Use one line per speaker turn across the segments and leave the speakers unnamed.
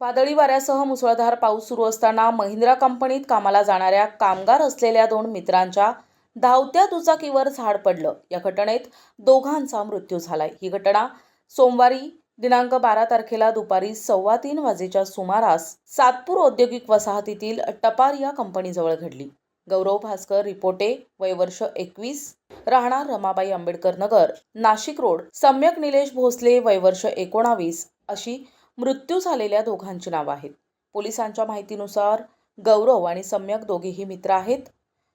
वादळी वाऱ्यासह मुसळधार पाऊस सुरू असताना महिंद्रा कंपनीत कामाला जाणाऱ्या कामगार असलेल्या दोन मित्रांच्या धावत्या दुचाकीवर झाड पडलं. या घटनेत दोघांचा मृत्यू झालाय. ही घटना सोमवारी दिनांक बारा तारखेला दुपारी सव्वा तीन वाजेच्या सुमारास सातपूर औद्योगिक वसाहतीतील टपार या कंपनीजवळ घडली. गौरव भास्कर रिपोटे वयवर्ष एकवीस राहणार रमाबाई आंबेडकर नगर नाशिक रोड सम्यक निलेश भोसले वयवर्ष एकोणावीस अशी मृत्यू झालेल्या दोघांची नावं आहेत. पोलिसांच्या माहितीनुसार गौरव आणि सम्यक दोघेही मित्र आहेत.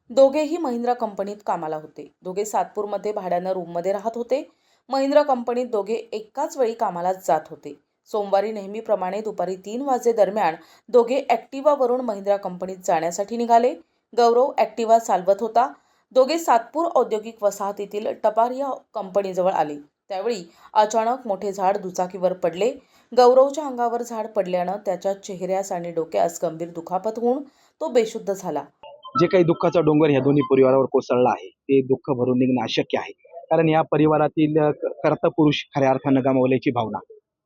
दोघेही महिंद्रा कंपनीत कामाला होते. दोघे सातपूरमध्ये भाड्यानं रूममध्ये राहत होते. महिंद्रा कंपनीत दोघे एकाच वेळी कामाला जात होते. सोमवारी नेहमीप्रमाणे दुपारी तीन वाजेदरम्यान दोघे ॲक्टिवावरून महिंद्रा कंपनीत जाण्यासाठी निघाले. गौरव ॲक्टिवा चालवत होता. दोघे सातपूर औद्योगिक वसाहतीतील टपार या कंपनीजवळ आले. त्यावेळी अचानक मोठे झाड दुचाकीवर पडले. गौरवच्या अंगावर झाड पडल्यानं त्याच्या चेहऱ्यास आणि डोक्यास गंभीर दुखापत होऊन तो बेशुद्ध झाला.
जे काही दुःखाचा डोंगर ह्या दोन्ही परिवारावर कोसळला आहे ते दुःख भरून निघणं अशक्य आहे. कारण या परिवारातील कर्तपुरुष पुरुष खऱ्या अर्थानं गमावल्याची भावना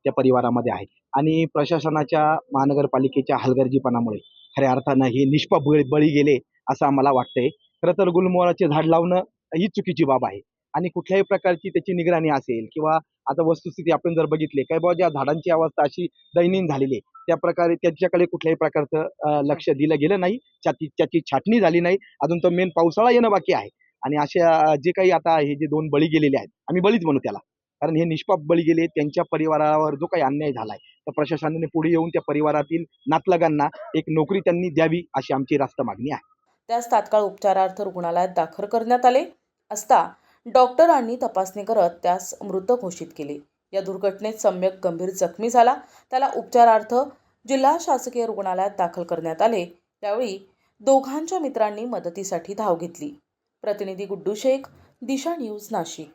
त्या परिवारामध्ये आहे. आणि प्रशासनाच्या महानगरपालिकेच्या हलगर्जीपणामुळे खऱ्या अर्थानं हे निष्पाप बळी बळी गेले असं आम्हाला वाटतंय. खरं तर गुलमोहराचे झाड लावणं ही चुकीची बाब आहे. आणि कुठल्याही प्रकारची त्याची निगराणी असेल किंवा आता वस्तुस्थिती आपण जर बघितली काय बाबा ज्या झाडांची अवस्था अशी दयनीय झालेली आहे त्या प्रकारे त्यांच्याकडे कुठल्याही प्रकारचं लक्ष दिलं गेलं नाही त्याची त्याची छाटणी झाली नाही अजून तर मेन पावसाळा येणं बाकी आहे. आणि अशा जे काही आता हे जे दोन बळी गेलेले आहेत आम्ही बळीच म्हणू त्याला. कारण हे निष्पाप बळी गेले त्यांच्या परिवारावर जो काही अन्याय झालाय तर प्रशासनाने पुढे येऊन त्या परिवारातील नातलगांना एक नोकरी त्यांनी द्यावी अशी आमची रास्त मागणी आहे.
त्यास तात्काळ उपचारार्थ रुग्णालयात दाखल करण्यात आले असता डॉक्टरांनी तपासणी करत त्यास मृत घोषित केले. या दुर्घटनेत सम्यक गंभीर जखमी झाला. त्याला उपचारार्थ जिल्हा शासकीय रुग्णालयात दाखल करण्यात आले. त्यावेळी दोघांच्या मित्रांनी मदतीसाठी धाव घेतली. प्रतिनिधी गुड्डू शेख दिशा न्यूज नाशिक.